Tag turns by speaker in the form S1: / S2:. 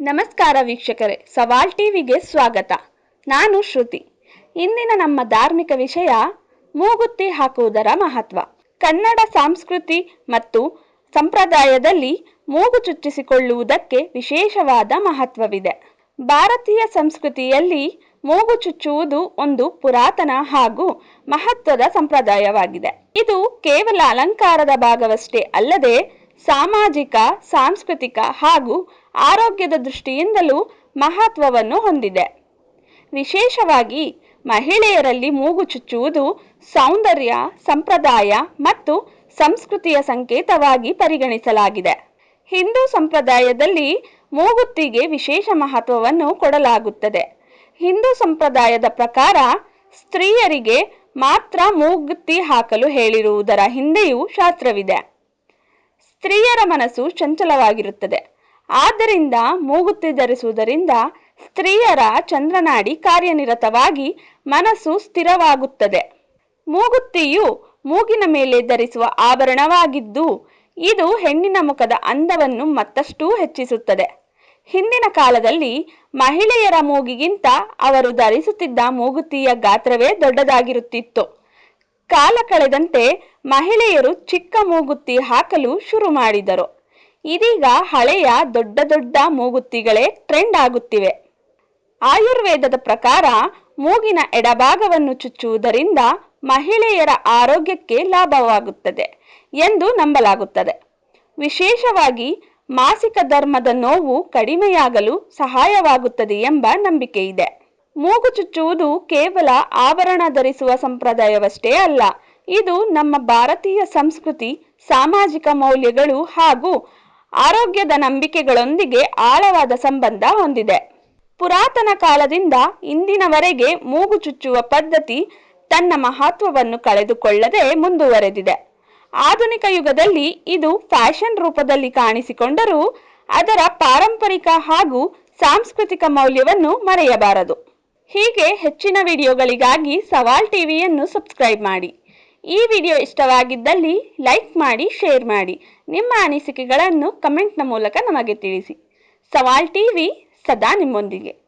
S1: ನಮಸ್ಕಾರ ವೀಕ್ಷಕರೇ, ಸವಾಲ್ ಟಿವಿಗೆ ಸ್ವಾಗತ. ನಾನು ಶ್ರುತಿ. ಇಂದಿನ ನಮ್ಮ ಧಾರ್ಮಿಕ ವಿಷಯ ಮೂಗುತ್ತಿ ಹಾಕುವುದರ ಮಹತ್ವ. ಕನ್ನಡ ಸಂಸ್ಕೃತಿ ಮತ್ತು ಸಂಪ್ರದಾಯದಲ್ಲಿ ಮೂಗು ಚುಚ್ಚಿಸಿಕೊಳ್ಳುವುದಕ್ಕೆ ವಿಶೇಷವಾದ ಮಹತ್ವವಿದೆ. ಭಾರತೀಯ ಸಂಸ್ಕೃತಿಯಲ್ಲಿ ಮೂಗು ಚುಚ್ಚುವುದು ಒಂದು ಪುರಾತನ ಹಾಗೂ ಮಹತ್ವದ ಸಂಪ್ರದಾಯವಾಗಿದೆ. ಇದು ಕೇವಲ ಅಲಂಕಾರದ ಭಾಗವಷ್ಟೇ ಅಲ್ಲದೆ ಸಾಮಾಜಿಕ, ಸಾಂಸ್ಕೃತಿಕ ಹಾಗೂ ಆರೋಗ್ಯದ ದೃಷ್ಟಿಯಿಂದಲೂ ಮಹತ್ವವನ್ನು ಹೊಂದಿದೆ. ವಿಶೇಷವಾಗಿ ಮಹಿಳೆಯರಲ್ಲಿ ಮೂಗು ಚುಚ್ಚುವುದು ಸೌಂದರ್ಯ, ಸಂಪ್ರದಾಯ ಮತ್ತು ಸಂಸ್ಕೃತಿಯ ಸಂಕೇತವಾಗಿ ಪರಿಗಣಿಸಲಾಗಿದೆ. ಹಿಂದೂ ಸಂಪ್ರದಾಯದಲ್ಲಿ ಮೂಗುತ್ತಿಗೆ ವಿಶೇಷ ಮಹತ್ವವನ್ನು ಕೊಡಲಾಗುತ್ತದೆ. ಹಿಂದೂ ಸಂಪ್ರದಾಯದ ಪ್ರಕಾರ ಸ್ತ್ರೀಯರಿಗೆ ಮಾತ್ರ ಮೂಗುತ್ತಿ ಹಾಕಲು ಹೇಳಿರುವುದರ ಹಿಂದೆಯೂ ಶಾಸ್ತ್ರವಿದೆ. ಸ್ತ್ರೀಯರ ಮನಸ್ಸು ಚಂಚಲವಾಗಿರುತ್ತದೆ. ಆದ್ದರಿಂದ ಮೂಗುತ್ತಿ ಧರಿಸುವುದರಿಂದ ಸ್ತ್ರೀಯರ ಚಂದ್ರನಾಡಿ ಕಾರ್ಯನಿರತವಾಗಿ ಮನಸ್ಸು ಸ್ಥಿರವಾಗುತ್ತದೆ. ಮೂಗುತ್ತಿಯು ಮೂಗಿನ ಮೇಲೆ ಧರಿಸುವ ಆಭರಣವಾಗಿದ್ದು, ಇದು ಹೆಣ್ಣಿನ ಮುಖದ ಅಂದವನ್ನು ಮತ್ತಷ್ಟು ಹೆಚ್ಚಿಸುತ್ತದೆ. ಹಿಂದಿನ ಕಾಲದಲ್ಲಿ ಮಹಿಳೆಯರ ಮೂಗಿಗಿಂತ ಅವರು ಧರಿಸುತ್ತಿದ್ದ ಮೂಗುತಿಯ ಗಾತ್ರವೇ ದೊಡ್ಡದಾಗಿರುತ್ತಿತ್ತು. ಕಾಲ ಕಳೆದಂತೆ ಮಹಿಳೆಯರು ಚಿಕ್ಕ ಮೂಗುತ್ತಿ ಹಾಕಲು ಶುರು ಮಾಡಿದರು. ಇದೀಗ ಹಳೆಯ ದೊಡ್ಡ ದೊಡ್ಡ ಮೂಗುತ್ತಿಗಳೇ ಟ್ರೆಂಡ್ ಆಗುತ್ತಿವೆ. ಆಯುರ್ವೇದದ ಪ್ರಕಾರ ಮೂಗಿನ ಎಡಭಾಗವನ್ನು ಚುಚ್ಚುವುದರಿಂದ ಮಹಿಳೆಯರ ಆರೋಗ್ಯಕ್ಕೆ ಲಾಭವಾಗುತ್ತದೆ ಎಂದು ನಂಬಲಾಗುತ್ತದೆ. ವಿಶೇಷವಾಗಿ ಮಾಸಿಕ ಧರ್ಮದ ನೋವು ಕಡಿಮೆಯಾಗಲು ಸಹಾಯವಾಗುತ್ತದೆ ಎಂಬ ನಂಬಿಕೆ ಇದೆ ಮೂಗು ಚುಚ್ಚುವುದು ಕೇವಲ ಆಭರಣ ಧರಿಸುವ ಸಂಪ್ರದಾಯವಷ್ಟೇ ಅಲ್ಲ, ಇದು ನಮ್ಮ ಭಾರತೀಯ ಸಂಸ್ಕೃತಿ, ಸಾಮಾಜಿಕ ಮೌಲ್ಯಗಳು ಹಾಗೂ ಆರೋಗ್ಯದ ನಂಬಿಕೆಗಳೊಂದಿಗೆ ಆಳವಾದ ಸಂಬಂಧ ಹೊಂದಿದೆ. ಪುರಾತನ ಕಾಲದಿಂದ ಇಂದಿನವರೆಗೆ ಮೂಗು ಚುಚ್ಚುವ ಪದ್ಧತಿ ತನ್ನ ಮಹತ್ವವನ್ನು ಕಳೆದುಕೊಳ್ಳದೆ ಮುಂದುವರೆದಿದೆ. ಆಧುನಿಕ ಯುಗದಲ್ಲಿ ಇದು ಫ್ಯಾಷನ್ ರೂಪದಲ್ಲಿ ಕಾಣಿಸಿಕೊಂಡರೂ ಅದರ ಪಾರಂಪರಿಕ ಹಾಗೂ ಸಾಂಸ್ಕೃತಿಕ ಮೌಲ್ಯವನ್ನು ಮರೆಯಬಾರದು. ಹೀಗೆ ಹೆಚ್ಚಿನ ವಿಡಿಯೋಗಳಿಗಾಗಿ ಸವಾಲ್ ಟಿವಿಯನ್ನು ಸಬ್ಸ್ಕ್ರೈಬ್ ಮಾಡಿ. ಈ ವಿಡಿಯೋ ಇಷ್ಟವಾಗಿದ್ದಲ್ಲಿ ಲೈಕ್ ಮಾಡಿ, ಶೇರ್ ಮಾಡಿ. ನಿಮ್ಮ ಅನಿಸಿಕೆಗಳನ್ನು ಕಮೆಂಟ್ನ ಮೂಲಕ ನಮಗೆ ತಿಳಿಸಿ. ಸವಾಲ್ ಟಿವಿ ಸದಾ ನಿಮ್ಮೊಂದಿಗೆ.